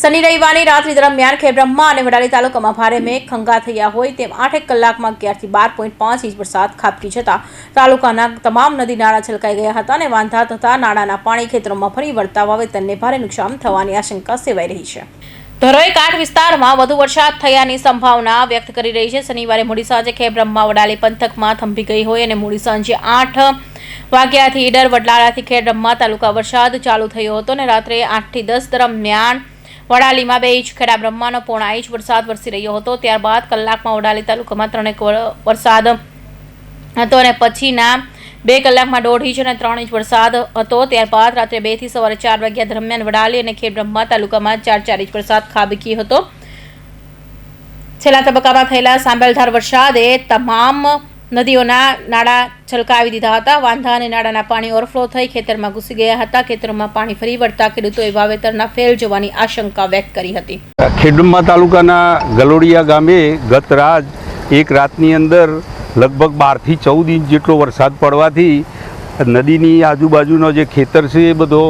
શનિ રવિવારની રાત્રિ દરમિયાન ખેબ્રહ્મા અને વડાલી તાલુકામાં ભારે મેઘ ખંગા થયા હોય તેમ આઠેક કલાકમાં અગિયારથી બાર પોઈન્ટ પાંચ ઇંચ વરસાદ ખાબકી જતા તાલુકાના તમામ નદી નાળા છલકાઈ ગયા હતા અને વાંધા થતા નાળાના પાણી ખેતરોમાં ફરી વળતા વાવેતરને ભારે નુકસાન થવાની આશંકા સેવાઈ રહી છે. ધરોઈ કાંઠ વિસ્તારમાં વધુ વરસાદ થયાની સંભાવના વ્યક્ત કરી રહી છે. શનિવારે મોડી સાંજે ખેબ્રહ્મા વડાલી પંથકમાં થંભી ગઈ હોય અને મોડી સાંજે આઠ વાગ્યાથી ઈડર વડલાળાથી ખેબ્રહ્મા તાલુકા વરસાદ ચાલુ થયો હતો અને રાત્રે આઠથી દસ દરમિયાન વડાલીમાં બે ઇંચ ખેડા બ્રહ્માનો પોણા ઇંચ વરસાદ વરસી રહ્યો હતો. ત્યારબાદ કલાકમાં વડાલી તાલુકામાં ત્રણેક વર- વરસાદ હતો અને પછીના બે કલાકમાં દોઢ ઇંચ અને ત્રણ ઇંચ વરસાદ હતો. ત્યારબાદ રાત્રે બેથી સવારે ચાર વાગ્યા દરમિયાન વડાલી અને ખેડબ્રહ્મા તાલુકામાં ચાર ચાર ઇંચ વરસાદ ખાબકી હતો. છેલ્લા તબક્કામાં થયેલા સાંભળધાર વરસાદે તમામ નદીઓના નાળા છલકાવી દીધા હતા. વાંધા અને નાળાના પાણી ઓવરફ્લો થઈ ખેતરમાં ઘૂસી ગયા હતા. ખેતરોમાં પાણી ફરી વળતા ખેડૂતોએ વાવેતરના ફેલ જવાની આશંકા વ્યક્ત કરી હતી. ખેડુમા તાલુકાના ગલોડિયા ગામે ગત રાત એક રાતની અંદર લગભગ બારથી ચૌદ ઇંચ જેટલો વરસાદ પડવાથી નદીની આજુબાજુનો જે ખેતર છે એ બધો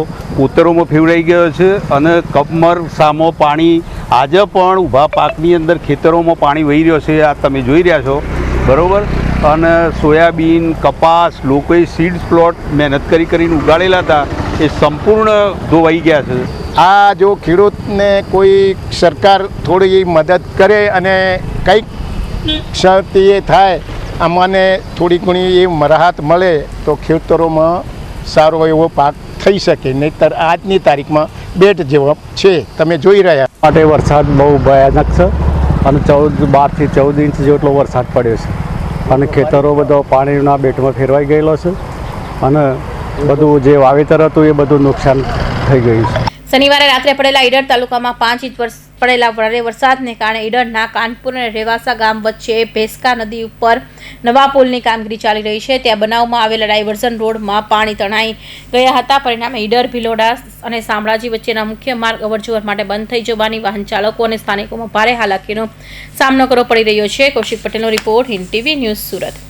ઉત્તરોમાં ફેવડાઈ ગયો છે અને કપમર સામો પાણી આજે પણ ઊભા પાકની અંદર ખેતરોમાં પાણી વહી રહ્યો છે. આ તમે જોઈ રહ્યા છો. બરાબર? અને સોયાબીન કપાસ લોકોએ સીડ્સ પ્લોટ મહેનત કરી કરીને ઉગાડેલા હતા એ સંપૂર્ણ ધોવાઈ ગયા છે. આ જો ખેડૂતને કોઈ સરકાર થોડી મદદ કરે અને કંઈક ક્ષતિ એ થાય આમાંને થોડી ઘણી એ રાહત મળે તો ખેતરોમાં સારો એવો પાક થઈ શકે. નહીંતર આજની તારીખમાં બેટ જેવો છે. તમે જોઈ રહ્યા માટે વરસાદ બહુ ભયાનક છે. અને ચૌદ બારથી ચૌદ ઇંચ જેટલો વરસાદ પડ્યો છે. અને ખેતરો બધો પાણીના બેટમાં ફેરવાઈ ગયેલો છે. અને બધું જે વાવેતર હતું એ બધું નુકસાન થઈ ગયું છે. શનિવારે રાત્રે પડેલા ઈડર તાલુકામાં પાંચ ઇંચ પડેલા ભારે વરસાદને કારણે ઈડરના કાનપુર અને રેવાસા ગામ વચ્ચે ભેસકા નદી ઉપર નવા પુલની કામગીરી ચાલી રહી છે. ત્યાં બનાવમાં આવેલા ડાયવર્ઝન રોડમાં પાણી તણાઈ ગયા હતા. પરિણામે ઈડર, ભિલોડા અને શામળાજી વચ્ચેના મુખ્ય માર્ગ અવરજવર માટે બંધ થઈ જવાની વાહન ચાલકો અને સ્થાનિકોમાં ભારે હાલાકીનો સામનો કરવો પડી રહ્યો છે. કૌશિક પટેલનો report Hind TV news Surat.